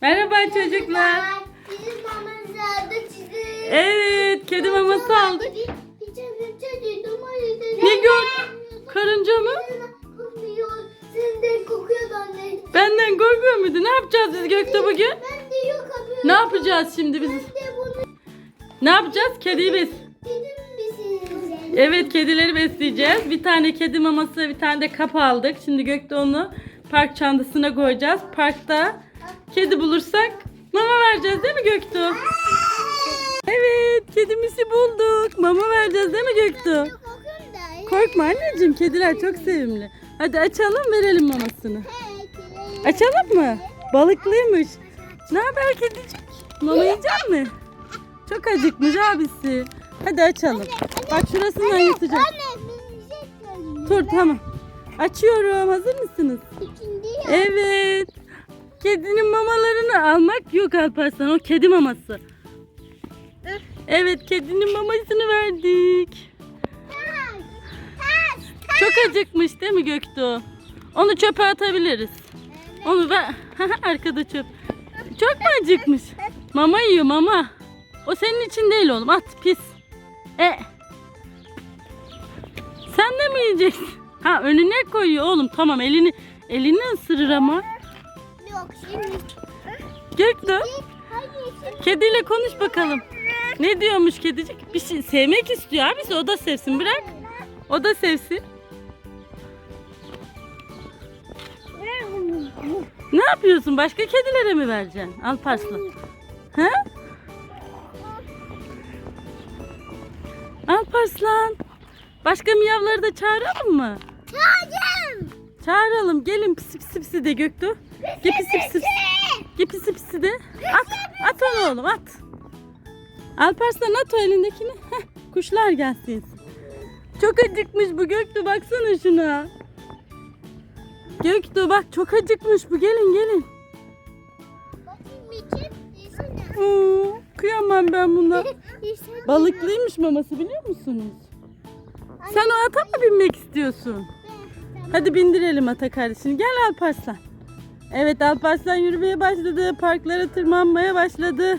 Merhaba çocuklar. Bizim mamamızda çizim. Evet, kedi maması aldık. Ne gör? Karınca mı? Benden korkuyor muydu? Ne yapacağız biz Gökte bugün? Ne yapacağız şimdi biz? Ne yapacağız? Kediyi misiniz? Evet, kedileri besleyeceğiz. Bir tane kedi maması, bir tane de kap aldık. Şimdi Gökte onu park çantasına koyacağız. Parkta kedi bulursak mama vereceğiz değil mi Göktuğ? Evet, kedimizi bulduk. Mama vereceğiz değil mi Göktuğ? Korkma anneciğim, kediler çok sevimli. Hadi açalım, verelim mamasını. Açalım mı? Balıklıymış. Ne haber kedicik? Mama yiyecek mi? Çok acıkmış abisi. Hadi açalım. Bak şurasından yutacak. Dur tamam. Açıyorum. Hazır mısınız? Evet. Kedinin mamalarını almak yok Alparslan. O kedi maması. Evet kedinin mamasını verdik. Çok acıkmış değil mi Göktuğ? Onu çöpe atabiliriz. Onu ver. Arkada çöp. Çok mu acıkmış? Mama yiyor mama. O senin için değil oğlum. At pis. E. Sen de mi yiyeceksin? Ha önüne koyuyor oğlum. Tamam elini elini ısırır ama. Yok şimdi. Göktuğ Hayır şimdi. kediyle konuş bakalım. Ne diyormuş kedicik? Bir şey sevmek istiyor abisi o da sevsin bırak. O da sevsin. Ne yapıyorsun? Başka kedilere mi vereceksin? Alparslan. He? Alparslan. Başka miyavları da çağıralım mı? Çağırdım. Çağıralım. Gelin pisi pisi pisi de Göktuğ. Gel pisi pisi pisi. Gel pisi pisi de. At. At onu oğlum at. Alparslan at o elindekini. Heh, kuşlar gelsin. Çok acıkmış bu Göktuğ baksana şuna. Göktuğ bak çok acıkmış bu gelin gelin. Oo, kıyamam ben buna. Balıklıymış maması biliyor musunuz? Sen o ata mı binmek istiyorsun? Hadi bindirelim ata kardeşini. Gel Alparslan. Evet Alparslan yürümeye başladı. Parklara tırmanmaya başladı.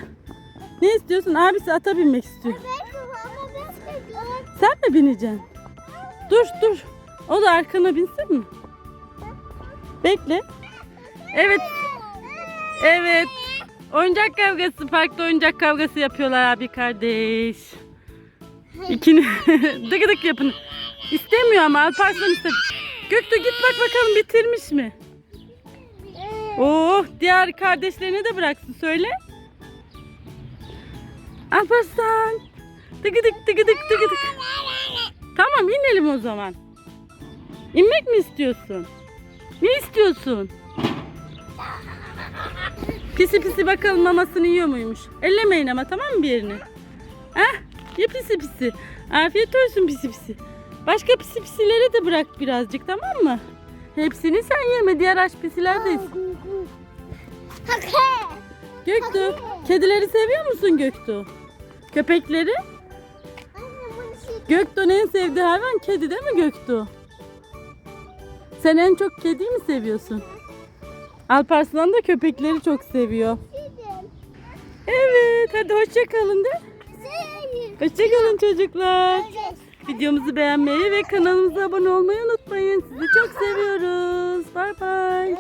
Ne istiyorsun? Abisi ata binmek istiyor. Ben kafama basmayacağım. Sen mi bineceksin? Dur dur. O da arkana binsin mi? Bekle. Evet. Evet. Oyuncak kavgası. Parkta oyuncak kavgası yapıyorlar abi kardeş. İkini dık dık yapın. İstemiyor ama Alparslan istemiyor. Göktuğ git bak bakalım bitirmiş mi? Oh diğer kardeşlerine de bıraksın söyle. Alparslan. Dıgıdık dıgıdık dıgıdık. Tamam inelim o zaman. İnmek mi istiyorsun? Ne istiyorsun? Pisi pisi bakalım mamasını yiyor muymuş? Ellemeyin ama tamam mı bir yerini? Heh, ye pisi pisi. Afiyet olsun pisi pisi. Başka pisi pisilere de bırak birazcık tamam mı? Hepsini sen yeme diğer aç pisiler de. Göktuğ, kedileri seviyor musun Göktuğ? Köpekleri? Göktuğ'un en sevdiği hayvan kedi değil mi Göktuğ? Sen en çok kediyi mi seviyorsun? Alparslan da köpekleri çok seviyor. Evet, hadi hoşça kalın de. Hoşça kalın çocuklar. Videomuzu beğenmeyi ve kanalımıza abone olmayı unutmayın. Sizi çok seviyoruz. Bay bay.